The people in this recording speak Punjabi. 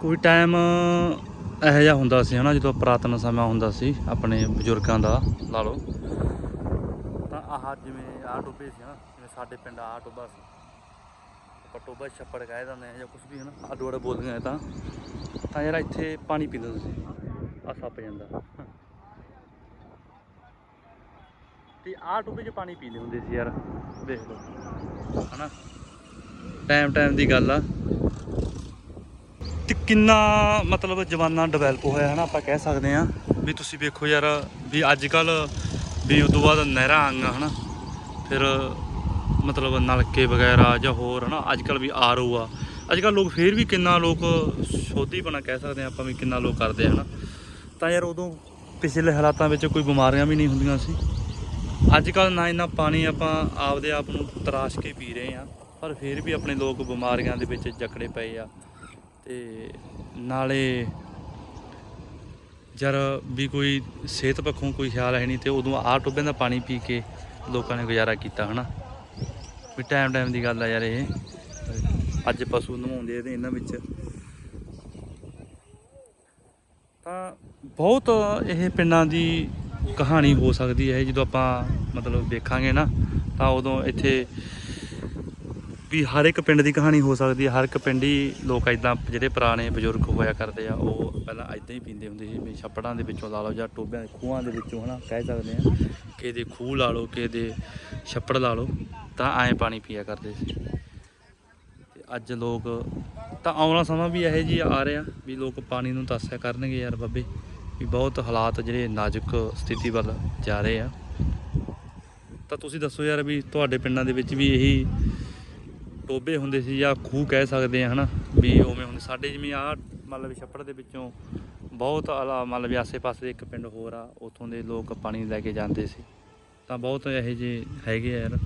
ਕੋਈ ਟਾਈਮ ਇਹੋ ਜਿਹਾ ਹੁੰਦਾ ਸੀ ਹਨਾ, ਜਦੋਂ ਪੁਰਾਤਨ ਸਮਾਂ ਹੁੰਦਾ ਸੀ ਆਪਣੇ ਬਜ਼ੁਰਗਾਂ ਦਾ, ਲਾ ਲਓ। ਤਾਂ ਆਹ ਜਿਵੇਂ ਆਹ ਟੋਬੇ ਸੀ ਹਨਾ, ਜਿਵੇਂ ਸਾਡੇ ਪਿੰਡ ਆਹ ਟੋਬਾ ਸੀ। ਆਪਾਂ ਟੋਬਾ ਛੱਪੜ ਕਹਿ ਦਿੰਦੇ ਆ ਜਾਂ ਕੁਝ ਵੀ ਹਨਾ ਆਡੋ ਆਡਾ ਬੋਲਦੀਆਂ ਇਹ ਤਾਂ। ਤਾਂ ਯਾਰ ਇੱਥੇ ਪਾਣੀ ਪੀਂਦੇ ਤੁਸੀਂ ਆ ਸੱਪ ਜਾਂਦਾ। ਤੇ ਆਹ ਟੋਬੇ 'ਚ ਪਾਣੀ ਪੀਂਦੇ ਹੁੰਦੇ ਸੀ ਯਾਰ, ਦੇਖ ਲਓ। ਹਨਾ। ਟਾਈਮ ਟਾਈਮ ਦੀ ਗੱਲ ਆ। ਤੇ ਕਿੰਨਾ ਮਤਲਬ ਜਵਾਨਾ ਡਿਵੈਲਪ ਹੋਇਆ ਹੈ ਨਾ, ਆਪਾਂ ਕਹਿ ਸਕਦੇ ਆ ਵੀ ਤੁਸੀਂ ਵੇਖੋ ਯਾਰ, ਵੀ ਅੱਜ ਕੱਲ ਵੀ ਉਦੋਂ ਬਾਅਦ ਨਹਿਰਾਂ ਆਈਆਂ ਹਨਾ। ਫਿਰ ਮਤਲਬ ਨਲਕੇ ਵਗੈਰਾ ਜਾਂ ਹੋਰ, ਹਨਾ ਅੱਜ ਕੱਲ ਵੀ ਆਰਓ ਆ। ਅੱਜ ਕੱਲ ਲੋਕ ਫੇਰ ਵੀ ਕਿੰਨਾ ਲੋਕ ਸੋਧੀਪਣਾ ਕਹਿ ਸਕਦੇ ਆ ਆਪਾਂ ਵੀ ਕਿੰਨਾ ਲੋਕ ਕਰਦੇ ਆ, ਹਨਾ। ਤਾਂ ਯਾਰ ਉਦੋਂ ਪਿਛਲੇ ਹਾਲਾਤਾਂ ਵਿੱਚ ਕੋਈ ਬਿਮਾਰੀਆਂ ਵੀ ਨਹੀਂ ਹੁੰਦੀਆਂ ਸੀ। ਅੱਜ ਕੱਲ ਨਾ ਇੰਨਾ ਪਾਣੀ ਆਪਾਂ ਆਪਦੇ ਆਪ ਨੂੰ ਤਰਾਸ਼ ਕੇ ਪੀ ਰਹੇ ਆ ਪਰ ਫਿਰ ਵੀ ਆਪਣੇ ਲੋਕ ਬਿਮਾਰੀਆਂ ਦੇ ਵਿੱਚ ਜਕੜੇ ਪਏ ਆ। ਤੇ ਨਾਲੇ ਜਰ ਵੀ ਕੋਈ ਸਿਹਤ ਪੱਖੋਂ ਕੋਈ ਖਿਆਲ ਹੈ ਨਹੀਂ ਤੇ ਉਦੋਂ ਆਹ ਟੋਬਿਆਂ ਦਾ ਪਾਣੀ ਪੀ ਕੇ ਲੋਕਾਂ ਨੇ ਗੁਜ਼ਾਰਾ ਕੀਤਾ, ਹਨਾ? ਵੀ ਟਾਈਮ ਟਾਈਮ ਦੀ ਗੱਲ ਆ ਯਾਰ ਇਹ। ਅੱਜ ਪਸ਼ੂ ਨਵਾਉਂਦੇ ਆ ਇਹਨਾਂ ਵਿੱਚ। ਤਾਂ ਬਹੁਤ ਇਹ ਪਿੰਡਾਂ ਦੀ ਕਹਾਣੀ ਹੋ ਸਕਦੀ ਹੈ ਜਦੋਂ ਆਪਾਂ ਮਤਲਬ ਦੇਖਾਂਗੇ ਨਾ, ਤਾਂ ਉਦੋਂ ਇੱਥੇ ਵੀ ਹਰ ਇੱਕ ਪਿੰਡ ਦੀ ਕਹਾਣੀ ਹੋ ਸਕਦੀ ਹੈ, ਹਰ ਇੱਕ ਪਿੰਡ ਹੀ ਲੋਕ ਇਦਾਂ ਜਿਹੜੇ ਪੁਰਾਣੇ ਬਜ਼ੁਰਗ ਹੋਇਆ ਕਰਦੇ ਆ, ਉਹ ਪਹਿਲਾਂ ਇਦਾਂ ਹੀ ਪੀਂਦੇ ਹੁੰਦੇ ਸੀ, ਵੀ ਛੱਪੜਾਂ ਦੇ ਵਿੱਚੋਂ ਲਾ ਲਓ ਜਾਂ ਟੋਬਿਆਂ ਦੇ, ਖੂਹਾਂ ਦੇ ਵਿੱਚੋਂ ਹਨਾ, ਕਹਿ ਸਕਦੇ ਆ। ਕਿਸੇ ਦੇ ਖੂਹ ਲਾ ਲਓ ਕਿਸੇ ਦੇ ਛੱਪੜ ਲਾ ਲਓ, ਤਾਂ ਐਂ ਪਾਣੀ ਪੀਆ ਕਰਦੇ ਸੀ। ਤੇ ਅੱਜ ਲੋਕ, ਤਾਂ ਆਉਣਾ ਸਮਾਂ ਵੀ ਇਹੋ ਜੀ ਆ ਰਿਹਾ ਵੀ ਲੋਕ ਪਾਣੀ ਨੂੰ ਤਰਸਿਆ ਕਰਨਗੇ ਯਾਰ ਬੱਬੇ, ਵੀ ਬਹੁਤ ਹਾਲਾਤ ਜਿਹੜੇ ਨਾਜ਼ੁਕ ਸਥਿਤੀ ਵੱਲ ਜਾ ਰਹੇ ਆ। ਤਾਂ ਤੁਸੀਂ ਦੱਸੋ ਯਾਰ ਵੀ ਤੁਹਾਡੇ ਪਿੰਡਾਂ ਦੇ ਵਿੱਚ ਵੀ ਇਹੀ ਟੋਬੇ ਹੁੰਦੇ ਸੀ ਜਾਂ ਖੂਹ ਕਹਿ ਸਕਦੇ ਆ ਹਨਾ, ਵੀ ਉਵੇਂ ਹੁੰਦੇ। ਸਾਡੇ ਜਿਵੇਂ ਆ ਮਤਲਬ ਛੱਪੜ ਦੇ ਵਿੱਚੋਂ ਬਹੁਤ ਅਲਾ ਮਤਲਬ ਵੀ ਆਸੇ-ਪਾਸੇ ਇੱਕ ਪਿੰਡ ਹੋਰ ਆ, ਉਥੋਂ ਦੇ ਲੋਕ ਪਾਣੀ ਲੈ ਕੇ ਜਾਂਦੇ ਸੀ। ਤਾਂ ਬਹੁਤ ਇਹੋ ਜਿਹੇ ਹੈਗੇ ਆ ਯਾਰ।